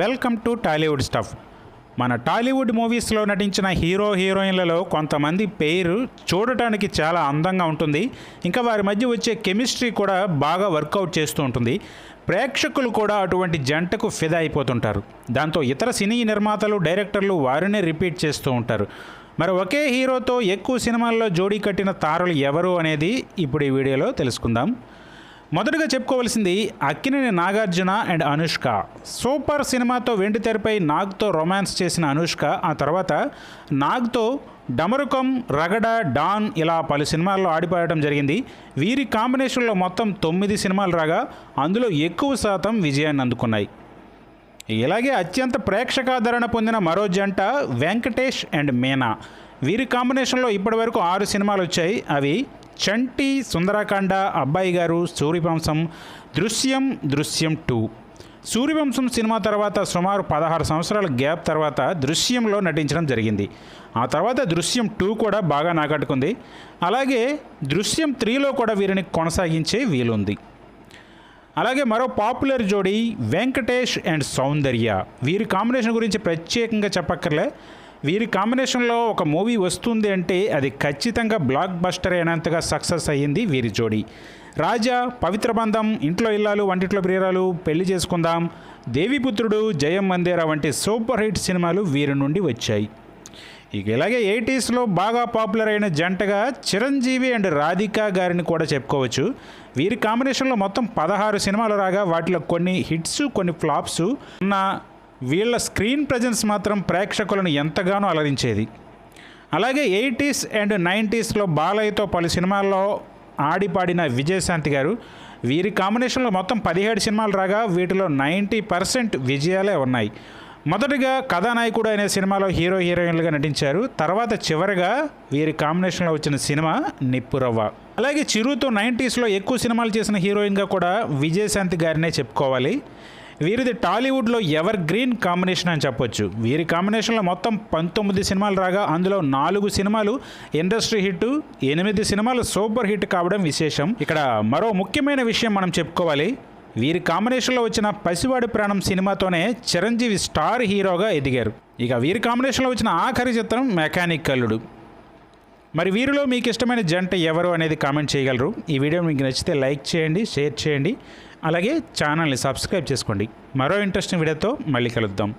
Welcome to Tollywood stuff. మన టాలీవుడ్ మూవీస్లో నటించిన హీరో హీరోయిన్లలో కొంతమంది పేరు చూడటానికి చాలా అందంగా ఉంటుంది. ఇంకా వారి మధ్య వచ్చే కెమిస్ట్రీ కూడా బాగా వర్కౌట్ చేస్తూ ఉంటుంది. ప్రేక్షకులు కూడా అటువంటి జంటకు ఫిదా అయిపోతుంటారు. దాంతో ఇతర సినీ నిర్మాతలు డైరెక్టర్లు వారినే రిపీట్ చేస్తూ ఉంటారు. మరి ఒకే హీరోతో ఎక్కువ సినిమాల్లో జోడీ కట్టిన తారలు ఎవరు అనేది ఇప్పుడు ఈ వీడియోలో తెలుసుకుందాం. మొదటగా చెప్పుకోవాల్సింది అక్కినేని నాగార్జున అండ్ అనుష్క. సూపర్ సినిమాతో వెండి తెరపై నాగ్తో రొమాన్స్ చేసిన అనుష్క ఆ తర్వాత నాగ్తో డమరుకం రగడ డాన్ ఇలా పలు సినిమాల్లో ఆడిపాడటం జరిగింది. వీరి కాంబినేషన్లో మొత్తం తొమ్మిది సినిమాలు రాగా అందులో ఎక్కువ శాతం విజయాన్ని అందుకున్నాయి. ఇలాగే అత్యంత ప్రేక్షకాదరణ పొందిన మరో జంట వెంకటేష్ అండ్ మీనా. వీరి కాంబినేషన్లో ఇప్పటివరకు ఆరు సినిమాలు వచ్చాయి. అవి చంటి సుందరకాండ అబ్బాయి గారు సూర్యవంశం దృశ్యం దృశ్యం టూ. సూర్యవంశం సినిమా తర్వాత సుమారు పదహారు సంవత్సరాల గ్యాప్ తర్వాత దృశ్యంలో నటించడం జరిగింది. ఆ తర్వాత దృశ్యం టూ కూడా బాగా నాకట్టుకుంది. అలాగే దృశ్యం త్రీలో కూడా వీరిని కొనసాగించే వీలుంది. అలాగే మరో పాపులర్ జోడీ వెంకటేష్ అండ్ సౌందర్య. వీరి కాంబినేషన్ గురించి ప్రత్యేకంగా చెప్పక్కర్లే. వీరి కాంబినేషన్లో ఒక మూవీ వస్తుంది అంటే అది ఖచ్చితంగా బ్లాక్ బస్టర్ అయినంతగా సక్సెస్ అయ్యింది వీరి జోడీ. రాజా పవిత్ర బంధం ఇంట్లో ఇల్లాలు వంటిట్లో ప్రియరాలు పెళ్ళి చేసుకుందాం దేవిపుత్రుడు జయం మందేరా వంటి సూపర్ హిట్ సినిమాలు వీరి నుండి వచ్చాయి. ఇక ఇలాగే ఎయిటీస్లో బాగా పాపులర్ అయిన జంటగా చిరంజీవి అండ్ రాధిక గారిని కూడా చెప్పుకోవచ్చు. వీరి కాంబినేషన్లో మొత్తం పదహారు సినిమాలు రాగా వాటిలో కొన్ని హిట్స్ కొన్ని ఫ్లాప్స్ ఉన్న వీళ్ళ స్క్రీన్ ప్రజెన్స్ మాత్రం ప్రేక్షకులను ఎంతగానో అలరించేది. అలాగే ఎయిటీస్ అండ్ నైంటీస్లో బాలయ్యతో పలు సినిమాల్లో ఆడిపాడిన విజయశాంతి గారు వీరి కాంబినేషన్లో మొత్తం పదిహేడు సినిమాలు రాగా వీటిలో నైంటీ పర్సెంట్ విజయాలే ఉన్నాయి. మొదటిగా కథానాయకుడు అనే సినిమాలో హీరో హీరోయిన్లుగా నటించారు. తర్వాత చివరగా వీరి కాంబినేషన్లో వచ్చిన సినిమా నిప్పురవ్వ అలాగే చిరుతో నైంటీస్లో ఎక్కువ సినిమాలు చేసిన హీరోయిన్గా కూడా విజయశాంతి గారినే చెప్పుకోవాలి. వీరిది టాలీవుడ్లో ఎవర్ గ్రీన్ కాంబినేషన్ అని చెప్పొచ్చు. వీరి కాంబినేషన్లో మొత్తం పంతొమ్మిది సినిమాలు రాగా అందులో నాలుగు సినిమాలు ఇండస్ట్రీ హిట్ ఎనిమిది సినిమాలు సూపర్ హిట్ కావడం విశేషం. ఇక్కడ మరో ముఖ్యమైన విషయం మనం చెప్పుకోవాలి. వీరి కాంబినేషన్లో వచ్చిన పసివాడి ప్రాణం సినిమాతోనే చిరంజీవి స్టార్ హీరోగా ఎదిగారు. ఇక వీరి కాంబినేషన్లో వచ్చిన ఆఖరి చిత్రం మెకానిక్ కల్లుడు. మరి వీరిలో మీకు ఇష్టమైన జంట ఎవరు అనేది కామెంట్ చేయగలరు. ఈ వీడియో మీకు నచ్చితే లైక్ చేయండి షేర్ చేయండి. అలాగే ఛానల్ని సబ్స్క్రైబ్ చేసుకోండి. మరో ఇంట్రెస్టింగ్ వీడియోతో మళ్ళీ కలుద్దాం.